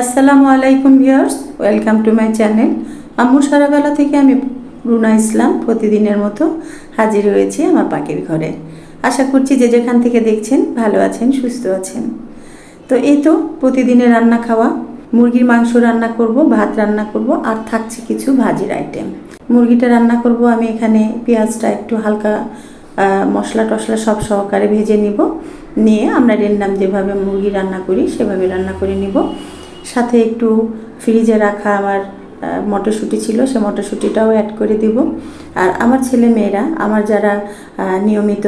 আসসালামু আলাইকুম viewers, welcome to my channel. আম্মু সারাবেলা থেকে আমি রুনা ইসলাম প্রতিদিনের মতো হাজির হয়েছি আমার পাখির ঘরে। আশা করছি যে যেখান থেকে দেখছেন ভালো আছেন, সুস্থ আছেন। তো এই তো প্রতিদিনের রান্না খাওয়া। মুরগির মাংস রান্না করব, ভাত রান্না করব, আর থাকছে কিছু ভাজির আইটেম মুরগিটা রান্না করব, আমি এখানে পেঁয়াজটা একটু হালকা মশলা টশলা সব সহকারে ভেজে নিব। নিয়ে আমরা রেন্ডাম যেভাবে মুরগি রান্না করি, সেভাবে রান্না করে নিব। সাথে একটু ফ্রিজে রাখা আমার মটরশুঁটি ছিল, সে মটরশুঁটিটাও অ্যাড করে দিব। আর আমার ছেলে মেয়েরা, আমার যারা নিয়মিত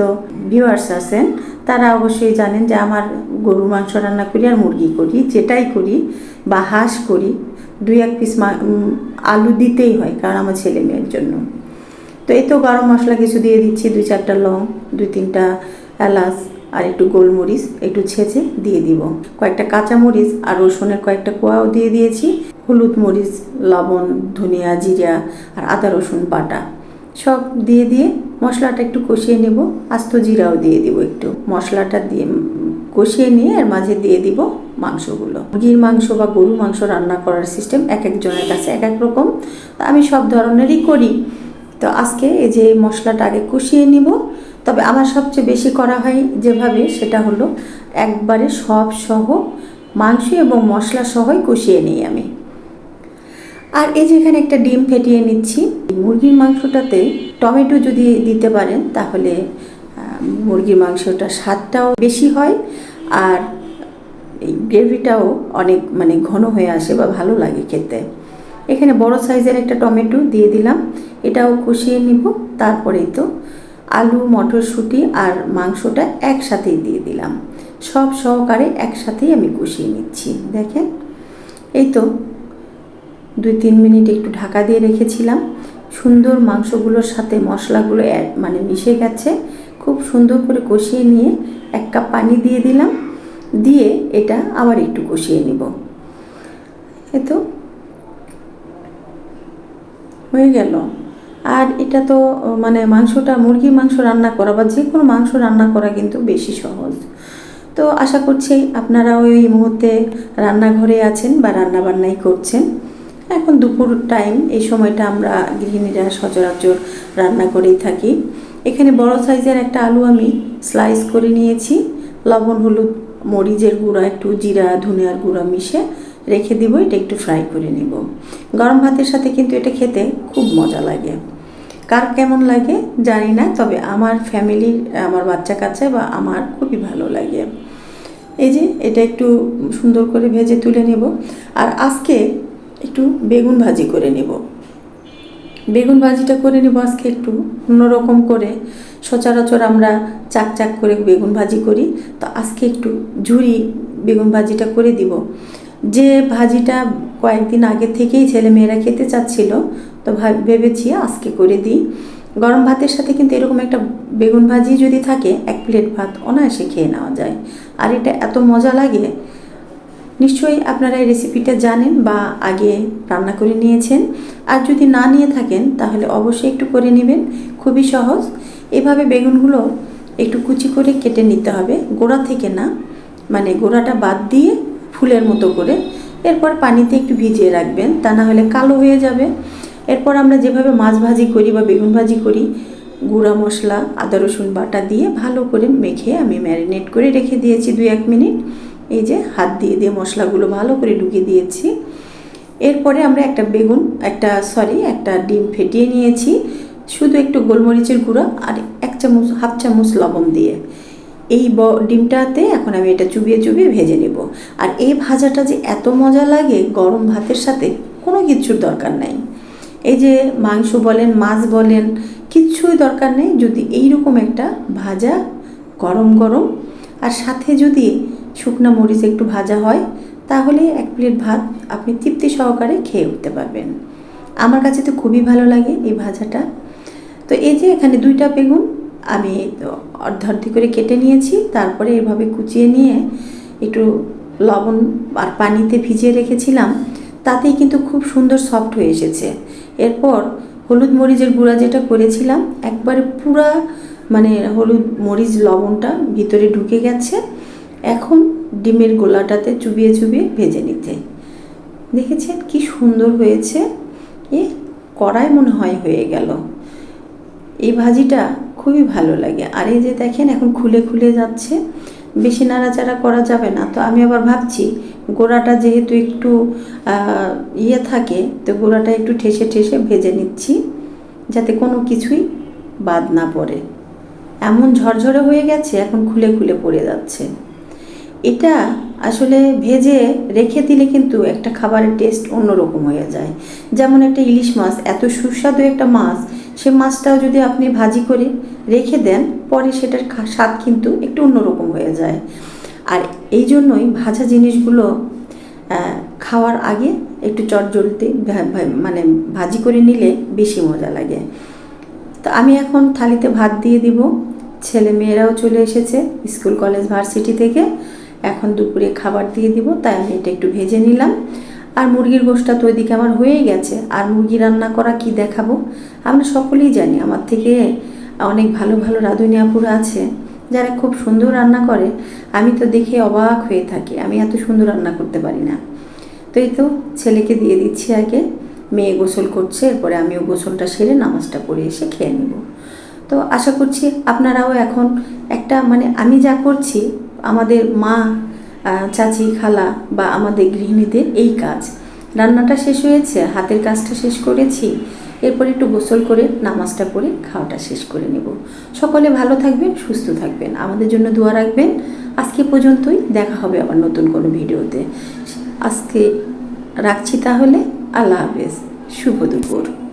ভিউয়ার্স আছেন, তারা অবশ্যই জানেন যে আমার গরুর মাংস রান্না করি আর মুরগি করি, যেটাই করি বা হাঁস করি, দুই এক পিস আলু দিতেই হয় কারণ আমার ছেলে মেয়ের জন্য। তো এই তো গরম মশলা কিছু দিয়ে দিচ্ছি, দুই চারটা লং, দুই তিনটা এলাচ আর একটু গোলমরিচ একটু ছেঁচে দিয়ে দিব। কয়েকটা কাঁচা মরিচ আর রসুনের কয়েকটা কোয়াও দিয়ে দিয়েছি। হলুদ মরিচ, লবণ, ধনিয়া, জিরা আর আদা, রসুন, বাটা সব দিয়ে দিয়ে মশলাটা একটু কষিয়ে নেব। আস্ত জিরাও দিয়ে দিব একটু। মশলাটা দিয়ে কষিয়ে নিয়ে এর মাঝে দিয়ে দিব মাংসগুলো। মুরগির মাংস বা গরু মাংস রান্না করার সিস্টেম এক একজনের কাছে এক এক রকম। আমি সব ধরনেরই করি। তো আজকে এই যে মশলাটা আগে কষিয়ে নিব। তবে আমার সবচেয়ে বেশি করা হয় যেভাবে সেটা হলো একবারে সব সহ মাংস এবং মশলা সহই কষিয়ে নিই আমি। আর এই যে এখানে একটা ডিম ফেটিয়ে নিচ্ছি। মুরগির মাংসটাতে টমেটো যদি দিতে পারেন তাহলে মুরগির মাংসটা স্বাদটাও বেশি হয় আর এই গ্রেভিটাও অনেক মানে ঘন হয়ে আসে বা ভালো লাগে খেতে। এখানে বড় সাইজের একটা টমেটো দিয়ে দিলাম। এটাও কষিয়ে নিব। তারপরেই তো আলু, মটরশুঁটি আর মাংসটা একসাথেই দিয়ে দিলাম। সব সহকারে একসাথেই আমি কষিয়ে নিচ্ছি, দেখেন। এই তো দুই তিন মিনিট একটু ঢাকা দিয়ে রেখেছিলাম। সুন্দর মাংসগুলোর সাথে মশলাগুলো মানে মিশে গেছে। খুব সুন্দর করে কষিয়ে নিয়ে এক কাপ পানি দিয়ে দিলাম। দিয়ে এটা আবার একটু কষিয়ে নিব। তো হয়ে গেল। আর এটা তো মানে মাংসটা, মুরগির মাংস রান্না করা বা যে কোনো মাংস রান্না করা কিন্তু বেশি সহজ। তো আশা করছি আপনারা ওই মুহূর্তে রান্নাঘরে আছেন বা রান্না বান্নাই করছেন। এখন দুপুর টাইম এই সময়টা আমরা গৃহিণীরা সচরাচর রান্না করেই থাকি। এখানে বড় সাইজের একটা আলু আমি স্লাইস করে নিয়েছি। লবণ, হলুদ, মরিচের গুঁড়া, একটু জিরা, ধনিয়ার গুঁড়া মিশে রেখে দিব, এটা একটু ফ্রাই করে নিব। গরম ভাতের সাথে কিন্তু এটা খেতে খুব মজা লাগে। কার কেমন লাগে জানি না, তবে আমার ফ্যামিলির আমার বাচ্চা কাচ্চা বা আমার খুবই ভালো লাগে। এই যে এটা একটু সুন্দর করে ভেজে তুলে নেব। আর আজকে একটু বেগুন ভাজি করে নেব। বেগুন ভাজিটা করে নেব আজকে একটু অন্যরকম করে। সচরাচর আমরা চাক চাক করে বেগুন ভাজি করি। তো আজকে একটু ঝুরি বেগুন ভাজিটা করে দিব। যে ভাজিটা কয়েকদিন আগে থেকেই ছেলে মেয়েরা খেতে চাচ্ছিল তো ভাব- ভেবেছি আজকে করে দিই। গরম ভাতের সাথে কিন্তু এরকম একটা বেগুন ভাজি যদি থাকে, এক প্লেট ভাত অনায়াসে খেয়ে নেওয়া যায়। আর এটা এত মজা লাগে। নিশ্চয়ই আপনারা এই রেসিপিটা জানেন বা আগে রান্না করে নিয়েছেন। আর যদি না নিয়ে থাকেন, তাহলে অবশ্যই একটু করে নেবেন। খুবই সহজ। এভাবে বেগুনগুলো একটু কুচি করে কেটে নিতে হবে। গোড়া থেকে না মানে গোড়াটা বাদ দিয়ে ফুলের মতো করে। এরপর পানিতে একটু ভিজিয়ে রাখবেন। তা না হলে কালো হয়ে যাবে। এরপর আমরা যেভাবে মাছ ভাজি করি বা বেগুন ভাজি করি, গুঁড়া মশলা, আদা রসুন বাটা দিয়ে ভালো করে মেখে আমি ম্যারিনেট করে রেখে দিয়েছি দুই এক মিনিট। এই যে হাত দিয়ে দিয়ে মশলাগুলো ভালো করে ঢুকিয়ে দিয়েছি। এরপরে আমরা একটা বেগুন, একটা সরি একটা ডিম ফেটিয়ে নিয়েছি। শুধু একটু গোলমরিচের গুঁড়া আর এক চামচ, হাফ চামচ লবণ দিয়ে। এই ব, ডিমটাতে এখন আমি এটা চুবিয়ে চুবিয়ে ভেজে নেব। আর এই ভাজাটা যে এত মজা লাগে গরম ভাতের সাথে, কোনো কিছুর দরকার নাই। এই যে মাংস বলেন, মাছ বলেন কিচ্ছুই দরকার নেই। যদি এইরকম একটা ভাজা গরম গরম আর সাথে যদি শুকনো মরিচ একটু ভাজা হয়, তাহলে এক প্লেট ভাত আপনি তৃপ্তি সহকারে খেয়ে উঠতে পারবেন। আমার কাছে তো খুবই ভালো লাগে এই ভাজাটা। তো এই যে এখানে দুইটা বেগুন আমি অর্ধ করে কেটে নিয়েছি, তারপরে এভাবে কুচিয়ে নিয়ে একটু লবণ আর পানিতে ভিজিয়ে রেখেছিলাম। তাতেই কিন্তু খুব সুন্দর সফট হয়ে এসেছে। এরপর হলুদ মরিচের গুঁড়া যেটা করেছিলাম, একবারে পুরা মানে হলুদ মরিচ লবণটা ভিতরে ঢুকে গেছে। এখন ডিমের গোলাটাতে চুবিয়ে চুবিয়ে ভেজে নিতে। দেখেছেন কি সুন্দর হয়েছে? এ, কড়াই মনে হয় হয়ে গেল। এই ভাজিটা খুবই ভালো লাগে। আর এই যে দেখেন এখন খুলে খুলে যাচ্ছে, বেশি নাড়াচাড়া করা যাবে না। তো আমি আবার ভাবছি গোড়াটা যেহেতু একটু ইয়ে থাকে, তো গোড়াটা একটু ঠেসে ঠেসে ভেজে নিচ্ছি, যাতে কোনো কিছুই বাদ না পড়ে। এমন ঝরঝরে হয়ে গেছে, এখন খুলে খুলে পড়ে যাচ্ছে। এটা আসলে ভেজে রেখে দিলে কিন্তু একটা খাবারের টেস্ট অন্যরকম হয়ে যায়। যেমন একটা ইলিশ মাছ, এত সুস্বাদু একটা মাছ, সে মাছটাও যদি আপনি ভাজি করে রেখে দেন, পরে সেটার স্বাদ কিন্তু একটু অন্যরকম হয়ে যায়। আর এই জন্যই ভাজা জিনিসগুলো খাওয়ার আগে একটু চটজলতে মানে ভাজি করে নিলে বেশি মজা লাগে। তো আমি এখন থালিতে ভাত দিয়ে দিব। ছেলে মেয়েরাও চলে এসেছে স্কুল, কলেজ, ভার্সিটি থেকে। এখন দুপুরে খাবার দিয়ে দিব, তাই আমি এটা একটু ভেজে নিলাম। আর মুরগির গোশটা তো ওইদিকে আমার হয়েই গেছে। আর মুরগি রান্না করা কি দেখাবো? আমরা সকলেই জানি, আমার থেকে অনেক ভালো ভালো রাঁধুনি আপুরা আছে। যারা খুব সুন্দর রান্না করে, আমি তো দেখে অবাক হয়ে থাকি। আমি এত সুন্দর রান্না করতে পারি না। তো এই তো ছেলেকে দিয়ে দিচ্ছি আগে। মেয়ে গোসল করছে, এরপরে আমিও গোসলটা সেরে নামাজটা পড়ে এসে খেয়ে নেব। তো আশা করছি আপনারাও এখন একটা মানে আমি যা করছি, আমাদের মা চাচি, খালা বা আমাদের গৃহিণীদের এই কাজ। রান্নাটা শেষ হয়েছে, হাতের কাজটা শেষ করেছি। এরপর একটু গোসল করে নামাজটা পড়ে খাওয়াটা শেষ করে নেব। সকলে ভালো থাকবেন, সুস্থ থাকবেন। আমাদের জন্য দোয়া রাখবেন। আজকে পর্যন্তই দেখা হবে আবার নতুন কোনো ভিডিওতে। আজকে রাখছি তাহলে। আল্লাহ হাফেজ। শুভ দুপুর।